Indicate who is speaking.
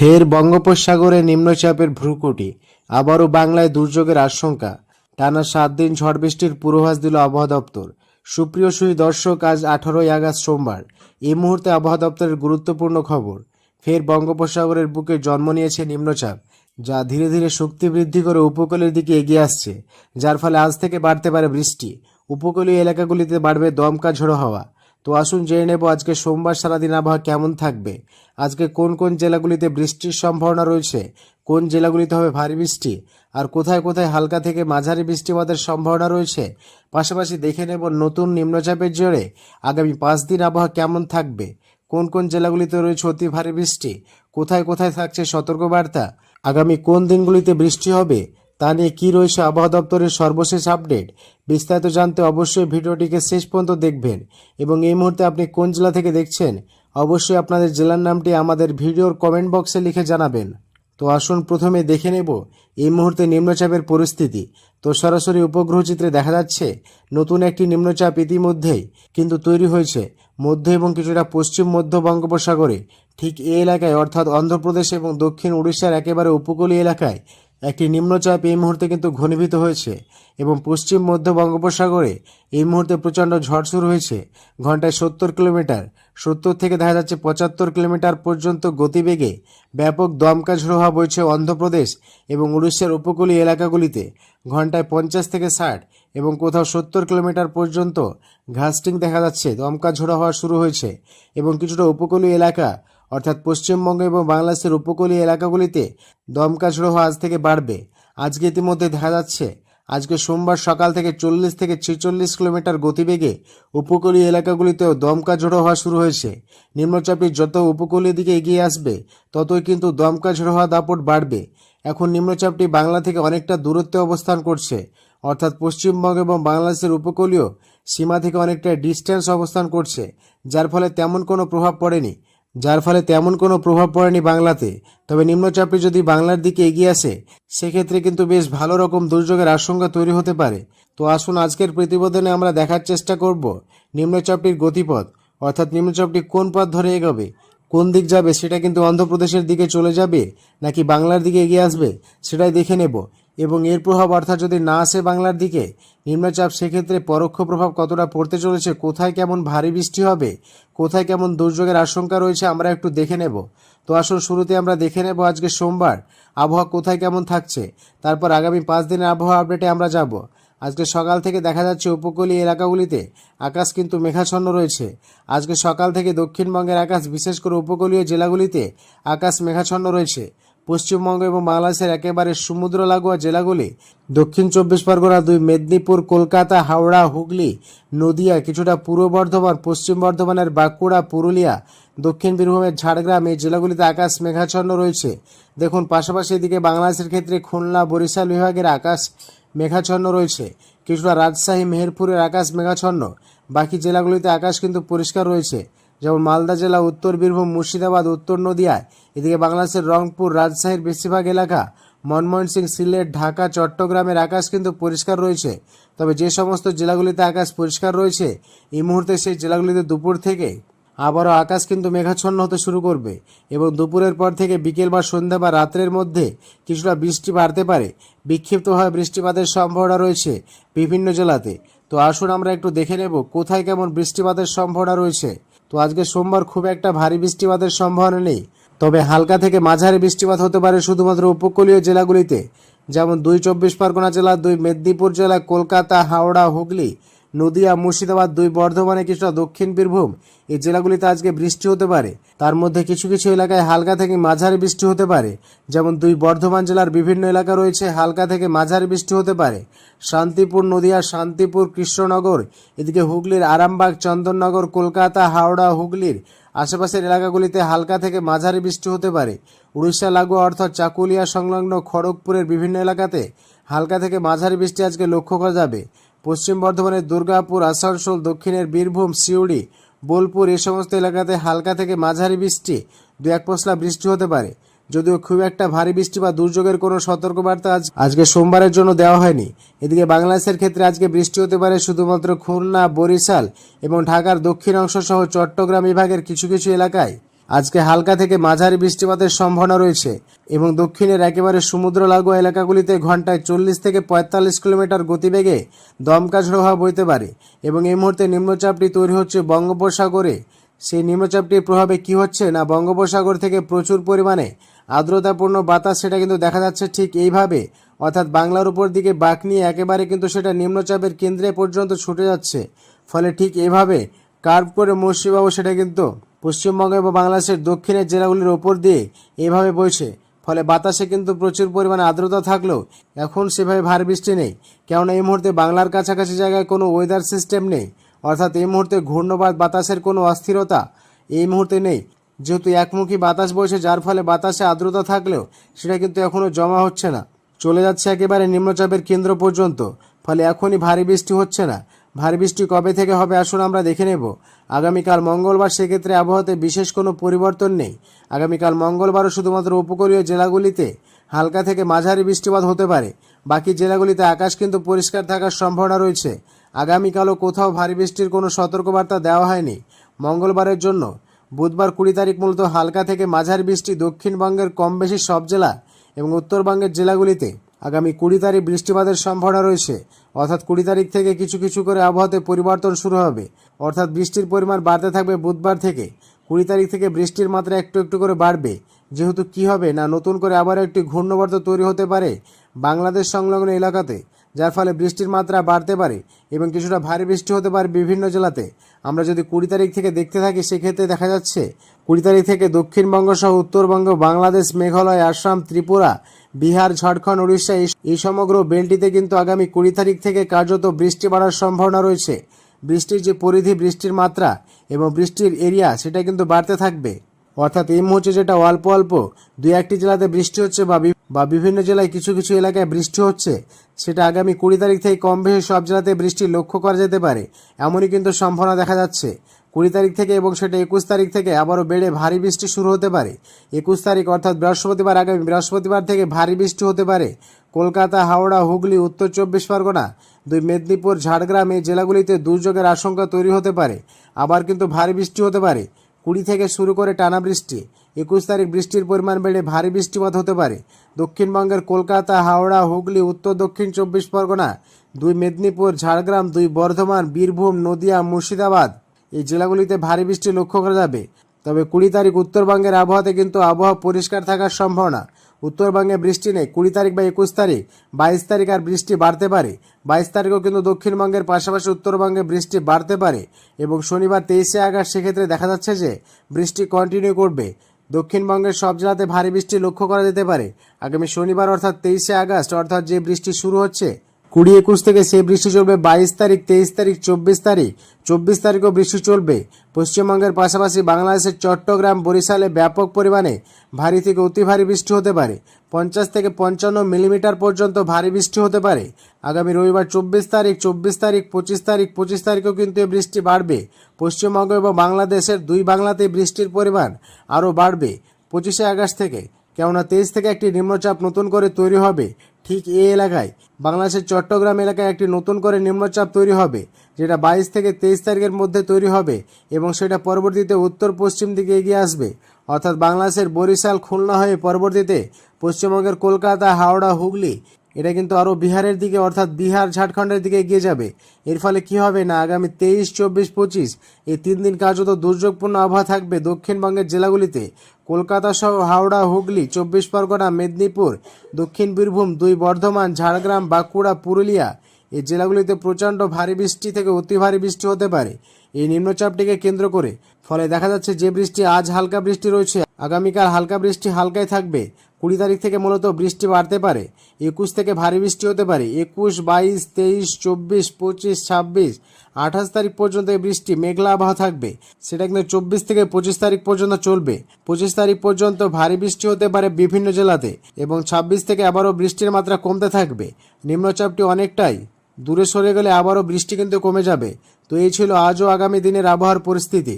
Speaker 1: ফের বঙ্গোপসাগরে নিম্নচাপের ভ্রুকুটি। আবারও বাংলায় দুর্যোগের আশঙ্কা। টানা সাত দিন ঝড় বৃষ্টির পূর্বাভাস দিল আবহাওয়া দপ্তর। সুপ্রিয় সুই দর্শক, আজ আঠারোই আগস্ট সোমবার। এই মুহূর্তে আবহাওয়া দপ্তরের গুরুত্বপূর্ণ খবর। ফের বঙ্গোপসাগরের বুকে জন্ম নিয়েছে নিম্নচাপ, যা ধীরে ধীরে শক্তি বৃদ্ধি করে উপকূলের দিকে এগিয়ে আসছে, যার ফলে আজ থেকে বাড়তে পারে বৃষ্টি। উপকূলীয় এলাকাগুলিতে বাড়বে দমকা ঝোড়ো হাওয়া। তো আসুন জেনে নেব আজকে সোমবার সারাদিন আবহাওয়া কেমন থাকবে। আজকে কোন কোন জেলাগুলিতে বৃষ্টির সম্ভাবনা রয়েছে, কোন জেলাগুলিতে হবে ভারী বৃষ্টি, আর কোথায় কোথায় হালকা থেকে মাঝারি বৃষ্টিপাতের সম্ভাবনা রয়েছে, পাশাপাশি দেখে নেব নতুন নিম্নচাপের জোরে আগামী পাঁচ দিন আবহাওয়া কেমন থাকবে, কোন কোন জেলাগুলিতে রয়েছে অতি ভারী বৃষ্টি, কোথায় কোথায় থাকছে সতর্কবার্তা, আগামী কোন দিনগুলিতে বৃষ্টি হবে তা নিয়ে কী রয়েছে আবহাওয়া দপ্তরের সর্বশেষ আপডেট, বিস্তারিত জানতে অবশ্যই ভিডিওটিকে শেষ পর্যন্ত দেখবেন। এবং এই মুহূর্তে আপনি কোন জেলা থেকে দেখছেন, অবশ্যই আপনাদের জেলার নামটি আমাদের ভিডিওর কমেন্ট বক্সে লিখে জানাবেন। তো আসুন প্রথমে দেখে নেব এই মুহূর্তে নিম্নচাপের পরিস্থিতি। তো সরাসরি উপগ্রহ চিত্রে দেখা যাচ্ছে, নতুন একটি নিম্নচাপ ইতিমধ্যেই কিন্তু তৈরি হয়েছে। মধ্য এবং কিছুটা পশ্চিম মধ্য বঙ্গোপসাগরে, ঠিক এই এলাকায় অর্থাৎ অন্ধ্রপ্রদেশ এবং দক্ষিণ উড়িষ্যার একেবারে উপকূলীয় এলাকায় একটি নিম্নচাপ এই মুহূর্তে কিন্তু ঘনীভূত হয়েছে এবং পশ্চিম মধ্য বঙ্গোপসাগরে এই মুহূর্তে প্রচণ্ড ঝড় শুরু হয়েছে। ঘন্টায় সত্তর কিলোমিটার, সত্তর থেকে দেখা যাচ্ছে পঁচাত্তর কিলোমিটার পর্যন্ত গতিবেগে ব্যাপক দমকা হওয়া বইছে অন্ধ্রপ্রদেশ এবং উড়িষ্যার উপকূলীয় এলাকাগুলিতে। ঘন্টায় পঞ্চাশ থেকে ষাট এবং কোথাও সত্তর কিলোমিটার পর্যন্ত ঘাস্টিং দেখা যাচ্ছে। দমকা ঝোড়ো হওয়া শুরু হয়েছে এবং কিছুটা উপকূলীয় এলাকা অর্থাৎ পশ্চিমবঙ্গ এবং বাংলাদেশের উপকূলীয় এলাকাগুলিতে দমকা ঝোড়ো আজ থেকে বাড়বে। আজকে ইতিমধ্যে দেখা যাচ্ছে, আজকে সোমবার সকাল থেকে চল্লিশ থেকে ছেচল্লিশ কিলোমিটার গতিবেগে উপকূলীয় এলাকাগুলিতেও দমকা ঝোড়ো হওয়া শুরু হয়েছে। নিম্নচাপটি যত উপকূলীয় দিকে এগিয়ে আসবে, ততই কিন্তু দমকা ঝোড়ো হওয়া দাপট বাড়বে। এখন নিম্নচাপটি বাংলা থেকে অনেকটা দূরত্বে অবস্থান করছে। অর্থাৎ পশ্চিমবঙ্গ এবং বাংলাদেশের উপকূলীয় সীমা থেকে অনেকটা ডিস্টেন্স অবস্থান করছে, যার ফলে তেমন কোনো প্রভাব পড়েনি। যার ফলে তেমন কোনো প্রভাব পড়েনি বাংলাতে। তবে নিম্নচাপটি যদি বাংলার দিকে এগিয়ে আসে, সেক্ষেত্রে কিন্তু বেশ ভালো রকম দুর্যোগের আশঙ্কা তৈরি হতে পারে। তো আসুন আজকের প্রতিবেদনে আমরা দেখার চেষ্টা করব নিম্নচাপটির গতিপথ, অর্থাৎ নিম্নচাপটি কোন পথ ধরে এগোবে, কোন দিক যাবে, সেটা কিন্তু অন্ধ্রপ্রদেশের দিকে চলে যাবে, নাকি বাংলার দিকে এগিয়ে আসবে, সেটাই দেখে নেব। এবং এর প্রভাব অর্থাৎ যদি না আসে বাংলার দিকে, নিম্নচাপ সেক্ষেত্রে পরোক্ষ প্রভাব কতটা পড়তে চলেছে, কোথায় কেমন ভারী বৃষ্টি হবে, কোথায় কেমন দুর্যোগের আশঙ্কা রয়েছে, আমরা একটু দেখে নেব। তো আসুন শুরুতে আমরা দেখে নেব আজকে সোমবার, আবহাওয়া কোথায় কেমন থাকছে, তারপর আগামী পাঁচ দিনের আবহাওয়া আপডেটে আমরা যাব। আজকে সকাল থেকে দেখা যাচ্ছে উপকূলীয় এলাকাগুলিতে আকাশ কিন্তু মেঘাচ্ছন্ন রয়েছে। আজকে সকাল থেকে দক্ষিণবঙ্গের আকাশ, বিশেষ করে উপকূলীয় জেলাগুলিতে আকাশ মেঘাচ্ছন্ন রয়েছে। পশ্চিমবঙ্গ এবং বাংলাদেশের একেবারে সমুদ্র লাগোয়া জেলাগুলি, দক্ষিণ চব্বিশ পরগনা, দুই মেদিনীপুর, কলকাতা, হাওড়া, হুগলি, নদিয়া, কিছুটা পূর্ব বর্ধমান, পশ্চিম বর্ধমানের বাঁকুড়া, পুরুলিয়া, দক্ষিণ বীরভূমের ঝাড়গ্রাম, এই জেলাগুলিতে আকাশ মেঘাচ্ছন্ন রয়েছে। দেখুন, পাশাপাশি এদিকে বাংলাদেশের ক্ষেত্রে খুলনা, বরিশাল বিভাগের আকাশ মেঘাচ্ছন্ন রয়েছে। কিছুটা রাজশাহী, মেহেরপুরের আকাশ মেঘাচ্ছন্ন। বাকি জেলাগুলিতে আকাশ কিন্তু পরিষ্কার রয়েছে। যেমন মালদা জেলা, উত্তর বীরভূম, মুর্শিদাবাদ, উত্তর নদিয়ায়। এদিকে বাংলাদেশের রংপুর, রাজশাহীর বেশিরভাগ এলাকা মনমোহন সিং, সিলেট, ঢাকা, চট্টগ্রামের আকাশ কিন্তু পরিষ্কার রয়েছে। তবে যে সমস্ত জেলাগুলিতে আকাশ পরিষ্কার রয়েছে, এই মুহূর্তে সেই জেলাগুলিতে দুপুর থেকে আবারও আকাশ কিন্তু মেঘাচ্ছন্ন হতে শুরু করবে এবং দুপুরের পর থেকে বিকেল বা সন্ধ্যা বা রাত্রের মধ্যে কিছুটা বৃষ্টি বাড়তে পারে। বিক্ষিপ্তভাবে বৃষ্টিপাতের সম্ভাবনা রয়েছে বিভিন্ন জেলাতে। তো আসুন আমরা একটু দেখে নেব কোথায় কেমন বৃষ্টিপাতের সম্ভাবনা রয়েছে। তো আজকে সোমবার খুব একটা ভারী বৃষ্টিপাতের সম্ভাবনা নেই। তবে হালকা থেকে মাঝারি বৃষ্টিপাত হতে পারে শুধুমাত্র উপকূলীয় জেলাগুলিতে, যেমন দুই চব্বিশ পরগনা জেলা, দুই মেদিনীপুর জেলা, কলকাতা, হাওড়া, হুগলি। নদিয়া, মুর্শিদাবাদ, দুই বর্ধমানে কিছুটা দক্ষিণ বীরভূম। এই জেলাগুলিতে আজকে বৃষ্টি হতে পারে। তার মধ্যে কিছু কিছু এলাকায় হালকা থেকে মাঝারি বৃষ্টি হতে পারে। যেমন দুই বর্ধমান জেলার বিভিন্ন এলাকা রয়েছে হালকা থেকে মাঝারি বৃষ্টি হতে পারে। শান্তিপুর নদিয়া শান্তিপুর, কৃষ্ণনগর, এদিকে হুগলির আরামবাগ, চন্দননগর, কলকাতা, হাওড়া, হুগলির আশেপাশের এলাকাগুলিতে হালকা থেকে মাঝারি বৃষ্টি হতে পারে। উড়িষ্যা, লাগোয়া অর্থাৎ চাকুলিয়া সংলগ্ন খড়গপুরের বিভিন্ন এলাকাতে হালকা থেকে মাঝারি বৃষ্টি আজকে লক্ষ্য করা যাবে। পশ্চিম বর্ধমানের দুর্গাপুর, আসানসোল, দক্ষিণের বীরভূম, সিউড়ি, বোলপুর এই সমস্ত এলাকাতে হালকা থেকে মাঝারি বৃষ্টি। দু এক পশলা বৃষ্টি হতে পারে। যদিও খুব একটা ভারী বৃষ্টি বা দুর্যোগের কোনো সতর্কবার্তা আজ আজকে সোমবারের জন্য দেওয়া হয়নি। এদিকে বাংলাদেশের ক্ষেত্রে আজকে বৃষ্টি হতে পারে শুধুমাত্র খুলনা, বরিশাল এবং ঢাকার দক্ষিণ অংশ সহ চট্টগ্রাম বিভাগের কিছু কিছু এলাকায়। আজকে হালকা থেকে মাঝারি বৃষ্টিপাতের সম্ভাবনা রয়েছে এবং দক্ষিণের একেবারে সমুদ্র লাগোয়া এলাকাগুলিতে ঘন্টায় চল্লিশ থেকে পঁয়তাল্লিশ কিলোমিটার গতিবেগে দমকা ঝোড়ো হাওয়া বইতে পারে এবং এই মুহূর্তে নিম্নচাপটি তৈরি হচ্ছে বঙ্গোপসাগরে। সেই নিম্নচাপটির প্রভাবে কি হচ্ছে না বঙ্গোপসাগর থেকে প্রচুর পরিমাণে আর্দ্রতাপূর্ণ বাতাস সেটা কিন্তু দেখা যাচ্ছে ঠিক এইভাবে। অর্থাৎ বাংলার উপর দিকে বাঁক নিয়ে একেবারে কিন্তু সেটা নিম্নচাপের কেন্দ্রে পর্যন্ত ছুটে যাচ্ছে। ফলে ঠিক এইভাবে কার্ভ করে মৌসুমীবাবু সেটা কিন্তু পশ্চিমবঙ্গ এবং বাংলাদেশের দক্ষিণের জেলাগুলির ওপর দিয়ে এভাবে বইছে। ফলে বাতাসে কিন্তু প্রচুর পরিমাণে আর্দ্রতা থাকলেও এখন সেভাবে ভারী বৃষ্টি নেই। কেননা এই মুহূর্তে বাংলার কাছাকাছি জায়গায় কোনো ওয়েদার সিস্টেম নেই। অর্থাৎ এই মুহূর্তে ঘূর্ণবাদ বাতাসের কোনো অস্থিরতা এই মুহূর্তে নেই। যেহেতু একমুখী বাতাস বইছে, যার ফলে বাতাসে আর্দ্রতা থাকলেও সেটা কিন্তু এখনও জমা হচ্ছে না। চলে যাচ্ছে একেবারে নিম্নচাপের কেন্দ্র পর্যন্ত। ফলে এখনই ভারী বৃষ্টি হচ্ছে না। ভারী বৃষ্টি কবে থেকে হবে আসুন আমরা দেখে নেব। আগামীকাল মঙ্গলবার সেক্ষেত্রে আবহাওয়াতে বিশেষ কোনো পরিবর্তন নেই। আগামীকাল মঙ্গলবারও শুধুমাত্র উপকূলীয় জেলাগুলিতে হালকা থেকে মাঝারি বৃষ্টিপাত হতে পারে। বাকি জেলাগুলিতে আকাশ কিন্তু পরিষ্কার থাকার সম্ভাবনা রয়েছে। আগামীকালও কোথাও ভারী বৃষ্টির কোনো সতর্কবার্তা দেওয়া হয়নি। মঙ্গলবারের জন্য বুধবার কুড়ি তারিখ মূলত হালকা থেকে মাঝারি বৃষ্টি দক্ষিণবঙ্গের কম বেশি সব জেলা এবং উত্তরবঙ্গের জেলাগুলিতে আগামী কুড়ি তারিখ বৃষ্টিপাতের সম্ভাবনা রয়েছে। অর্থাৎ কুড়ি তারিখ থেকে কিছু কিছু করে আবহাওয়াতে পরিবর্তন শুরু হবে। অর্থাৎ বৃষ্টির পরিমাণ বাড়তে থাকবে বুধবার থেকে। কুড়ি তারিখ থেকে বৃষ্টির মাত্রা একটু একটু করে বাড়বে। যেহেতু কি হবে না, নতুন করে আবার একটি ঘূর্ণবর্ত তৈরি হতে পারে বাংলাদেশ সংলগ্ন এলাকাতে, যার ফলে বৃষ্টির মাত্রা বাড়তে পারে এবং কিছুটা ভারী বৃষ্টি হতে পারে বিভিন্ন জেলাতে। আমরা যদি কুড়ি তারিখ থেকে দেখতে থাকি, সেক্ষেত্রে দেখা যাচ্ছে কুড়ি তারিখ থেকে দক্ষিণবঙ্গ সহ উত্তরবঙ্গ, বাংলাদেশ, মেঘালয়, আসাম, ত্রিপুরা বিহার, ঝাড়খণ্ড, উড়িষ্যা এই- সমগ্র বেলটিতে কিন্তু আগামী কুড়ি তারিখ থেকে কার্যত বৃষ্টি বাড়ার সম্ভাবনা রয়েছে। বৃষ্টির যে পরিধি, বৃষ্টির মাত্রা এবং বৃষ্টির এরিয়া সেটা কিন্তু বাড়তে থাকবে। অর্থাৎ এই মুহূর্তে যেটা অল্প অল্প দুই একটি জেলাতে বৃষ্টি হচ্ছে বা বা বিভিন্ন জেলায় কিছু কিছু এলাকায় বৃষ্টি হচ্ছে, সেটা আগামী কুড়ি তারিখ থেকে কম বেশি সব জেলাতে বৃষ্টি লক্ষ্য করা যেতে পারে। এমনই কিন্তু সম্ভাবনা দেখা যাচ্ছে। কুড়ি তারিখ থেকে এবং সেটা একুশ তারিখ থেকে আবারও বেড়ে ভারী বৃষ্টি শুরু হতে পারে। একুশ তারিখ অর্থাৎ বৃহস্পতিবার, আগামী বৃহস্পতিবার থেকে ভারী বৃষ্টি হতে পারে। কলকাতা, হাওড়া, হুগলি, উত্তর চব্বিশ পরগনা, দুই মেদিনীপুর, ঝাড়গ্রাম এই জেলাগুলিতে দুর্যোগের আশঙ্কা তৈরি হতে পারে। আবার কিন্তু ভারী বৃষ্টি হতে পারে। কুড়ি থেকে শুরু করে টানা বৃষ্টি। একুশ তারিখ বৃষ্টির পরিমাণ বেড়ে ভারী বৃষ্টিপাত হতে পারে। দক্ষিণবঙ্গের কলকাতা, হাওড়া, হুগলি, উত্তর দক্ষিণ চব্বিশ পরগনা, দুই মেদিনীপুর, ঝাড়গ্রাম, দুই বর্ধমান, বীরভূম, নদিয়া, মুর্শিদাবাদ এই জেলাগুলিতে ভারী বৃষ্টি লক্ষ্য করা যাবে। তবে কুড়ি তারিখ উত্তরবঙ্গের আবহাওয়াতে কিন্তু আবহাওয়া পরিষ্কার থাকার সম্ভাবনা। উত্তরবঙ্গে বৃষ্টি নেই। কুড়ি তারিখ বা একুশ তারিখ, বাইশ তারিখ আর বৃষ্টি বাড়তে পারে। বাইশ তারিখও কিন্তু দক্ষিণবঙ্গের পাশাপাশি উত্তরবঙ্গে বৃষ্টি বাড়তে পারে এবং শনিবার তেইশে আগস্ট সেক্ষেত্রে দেখা যাচ্ছে যে বৃষ্টি কন্টিনিউ করবে। দক্ষিণবঙ্গের সব জেলাতে ভারী বৃষ্টি লক্ষ্য করা যেতে পারে। আগামী শনিবার অর্থাৎ তেইশে আগস্ট অর্থাৎ যে বৃষ্টি শুরু হচ্ছে কুড়ি একুশ থেকে সেই বৃষ্টি চলবে বাইশ তারিখ, তেইশ তারিখ, চব্বিশ তারিখ। চব্বিশ তারিখও বৃষ্টি চলবে। পশ্চিমবঙ্গের পাশাপাশি বাংলাদেশের চট্টগ্রাম, বরিশালে ব্যাপক পরিমাণে ভারী থেকে অতি ভারী বৃষ্টি হতে পারে। পঞ্চাশ থেকে পঞ্চান্ন মিলিমিটার পর্যন্ত ভারী বৃষ্টি হতে পারে। আগামী রবিবার চব্বিশ তারিখ চব্বিশ তারিখ, পঁচিশ তারিখ, পঁচিশ তারিখেও কিন্তু এই বৃষ্টি বাড়বে। পশ্চিমবঙ্গ এবং বাংলাদেশের দুই বাংলাতে বৃষ্টির পরিমাণ আরও বাড়বে। পঁচিশে আগস্ট থেকে কেননা তেইশ থেকে একটি নিম্নচাপ নতুন করে তৈরি হবে ঠিক এই এলাকায়। বাংলাদেশের চট্টগ্রাম এলাকায় একটি নতুন করে নিম্নচাপ তৈরি হবে, যেটা বাইশ থেকে তেইশ তারিখের মধ্যে তৈরি হবে এবং সেটা পরবর্তীতে উত্তর পশ্চিম দিকে এগিয়ে আসবে। অর্থাৎ বাংলাদেশের বরিশাল, খুলনা হয়ে পরবর্তীতে পশ্চিমবঙ্গের কলকাতা, হাওড়া, হুগলি এটা কিন্তু আরও বিহারের দিকে, অর্থাৎ বিহার ঝাড়খণ্ডের দিকে এগিয়ে যাবে। এর ফলে কি হবে না, আগামী তেইশ, চব্বিশ, পঁচিশ, এই তিন দিন কার্যত দুর্যোগপূর্ণ আবহাওয়া থাকবে দক্ষিণবঙ্গের জেলাগুলিতে। কলকাতা সহ হাওড়া, হুগলি, চব্বিশ পরগনা, মেদিনীপুর, দক্ষিণ বীরভূম, দুই বর্ধমান, ঝাড়গ্রাম, বাঁকুড়া, পুরুলিয়া, এই জেলাগুলিতে প্রচণ্ড ভারী বৃষ্টি থেকে অতি ভারী বৃষ্টি হতে পারে। এই নিম্নচাপটিকে কেন্দ্র করে, ফলে দেখা যাচ্ছে যে বৃষ্টি আজ হালকা বৃষ্টি রয়েছে। আগামীকাল হালকা বৃষ্টি হালকাই থাকবে। কুড়ি তারিখ থেকে মূলত বৃষ্টি বাড়তে পারে, একুশ থেকে ভারী বৃষ্টি হতে পারে, একুশ, বাইশ, তেইশ, চব্বিশ, পঁচিশ, ছাব্বিশ, আঠাশ তারিখ পর্যন্ত এই বৃষ্টি মেঘলা আবহাওয়া থাকবে। সেটা কিন্তু চব্বিশ থেকে পঁচিশ তারিখ পর্যন্ত চলবে। পঁচিশ তারিখ পর্যন্ত ভারী বৃষ্টি হতে পারে বিভিন্ন জেলাতে এবং ছাব্বিশ থেকে আবারও বৃষ্টির মাত্রা কমতে থাকবে। নিম্নচাপটি অনেকটাই দূরে সরে গেলে আবারও বৃষ্টি কিন্তু কমে যাবে। তো এই ছিল আজও আগামী দিনের আবহাওয়ার পরিস্থিতি।